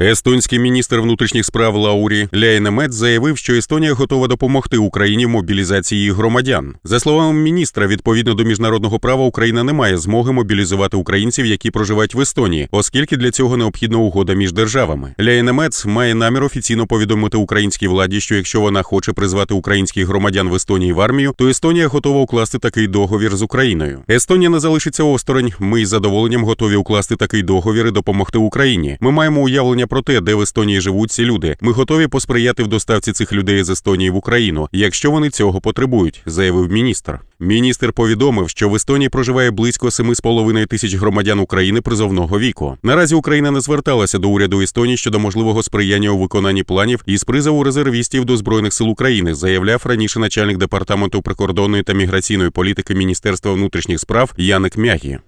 Естонський міністр внутрішніх справ Лаурі Ляйнемет заявив, що Естонія готова допомогти Україні в мобілізації громадян. За словами міністра, відповідно до міжнародного права, Україна не має змоги мобілізувати українців, які проживають в Естонії, оскільки для цього необхідна угода між державами. Ляйнемец має намір офіційно повідомити українській владі, що якщо вона хоче призвати українських громадян в Естонії в армію, то Естонія готова укласти такий договір з Україною. Естонія не залишиться осторонь. Ми із задоволенням готові укласти такий договір і допомогти Україні. Ми маємо уявлення про те, де в Естонії живуть ці люди. Ми готові посприяти в доставці цих людей з Естонії в Україну, якщо вони цього потребують, заявив міністр. Міністр повідомив, що в Естонії проживає близько 7,5 тисяч громадян України призовного віку. Наразі Україна не зверталася до уряду Естонії щодо можливого сприяння у виконанні планів із призову резервістів до збройних сил України, заявляв раніше начальник департаменту прикордонної та міграційної політики Міністерства внутрішніх справ Яник Мягі.